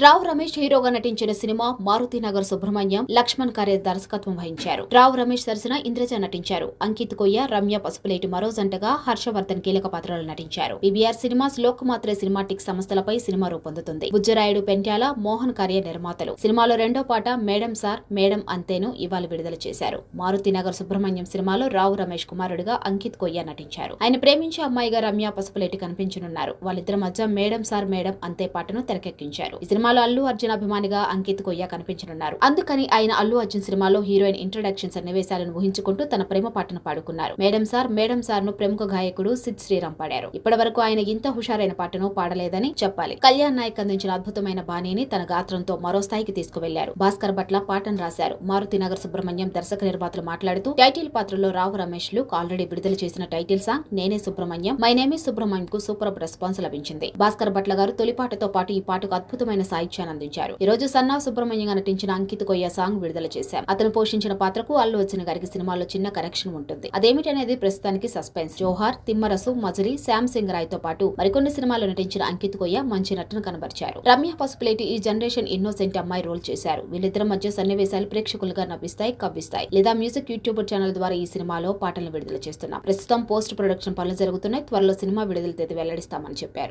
రావు రమేష్ హీరోగా నటించిన సినిమా మారుతి నగర్ సుబ్రహ్మణ్యం లక్ష్మణ్ కరే దర్శకత్వం వహించారు. రావు రమేష్ సరసన ఇంద్రజ నటించారు. అంకిత్ కొయ్య రమ్య పసుపులేటి మరో జంటగా హర్షవర్ధన్ కీలక పాత్రలు నటించారు. బీబీఆర్ సినిమాస్ లోకమాత్రే సినిమాటిక్ సంస్థలపై సినిమా రూపొందుతుంది. బుజ్జరాయుడు పెంట్యాల మోహన్ కార్య నిర్మాతలు సినిమాలో రెండో పాట మేడం సార్ మేడం అంతేను ఇవాళ విడుదల చేశారు. మారుతి నగర్ సుబ్రహ్మణ్యం సినిమాలో రావు రమేష్ కుమారుడిగా అంకిత్ కొయ్య నటించారు. ఆయన ప్రేమించే అమ్మాయిగా రమ్య పసుపులేటి కనిపించనున్నారు. వాళ్ళిద్దరి మధ్య మేడం సార్ మేడం అంతే పాటను తెరకెక్కించారు. సినిమాలో అల్లు అర్జున్ అభిమానిగా అంకిత్ కొయ్య కనిపించనున్నారు. అందుకని ఆయన అల్లు అర్జున్ సినిమాలో హీరోయిన్ ఇంట్రడక్షన్ సన్నివేశాలను ఊహించుకుంటూ తన ప్రేమ పాటను పాడుకున్నారు. మేడం సార్ మేడం సార్ను ప్రముఖ గాయకుడు సిద్ శ్రీరామ్ పాడారు. ఇప్పటి వరకు ఆయన ఇంత హుషారైన పాటను పాడలేదని చెప్పాలి. కళ్యాణ్ నాయక్ అందించిన అద్భుతమైన బాణీని తన గాత్రంతో మరో స్థాయికి తీసుకువెళ్ళారు. భాస్కర్ భట్ల పాటను రాశారు. మారుతి నగర్ సుబ్రహ్మణ్యం దర్శక నిర్మాతలు మాట్లాడుతూ టైటిల్ పాత్రలో రావు రమేష్లు ఆల్రెడీ విడుదల చేసిన టైటిల్ సాంగ్ నేనే సుబ్రహ్మణ్యం మై నేమే సుబ్రహ్మణ్యం కు సూపర్ రెస్పాన్స్ లభించింది. భాస్కర్ భట్ల గారు తొలిపాటతో పాటు ఈ పాటకు అద్భుతమైన సాహిత్యాన్ని అందించారు. ఈ రోజు సన్నా సుబ్రహ్మణ్యంగా నటించిన అంకిత్ కొయ్య సాంగ్ విడుదల చేశాం. అతను పోషించిన పాత్రకు అల్లు అర్జున్ గారికి సినిమాలో చిన్న కనెక్షన్ ఉంటుంది. అదేమిటనేది ప్రస్తుతానికి సస్పెన్స్. జోహార్ తిమ్మరసు మజరి శ్యామ్ సింగ్ రాయ్తో పాటు మరికొన్ని సినిమాల్లో నటించిన అంకిత్ కొయ్య మంచి నటన కనబరిచారు. రమ్య పసుపులేటి ఈ జనరేషన్ ఇన్నోసెంట్ అమ్మాయి రోల్ చేశారు. వీళ్ళిద్దరి మధ్య సన్నివేశాలు ప్రేక్షకులుగా నవ్విస్తాయి కవ్విస్తాయి. లేదా మ్యూజిక్ యూట్యూబ్ ఛానల్ ద్వారా ఈ సినిమాలో పాటలను విడుదల చేస్తున్నాం. ప్రస్తుతం పోస్ట్ ప్రొడక్షన్ పనులు జరుగుతున్నాయి. త్వరలో సినిమా విడుదల తేదీ వెల్లడిస్తామని చెప్పారు.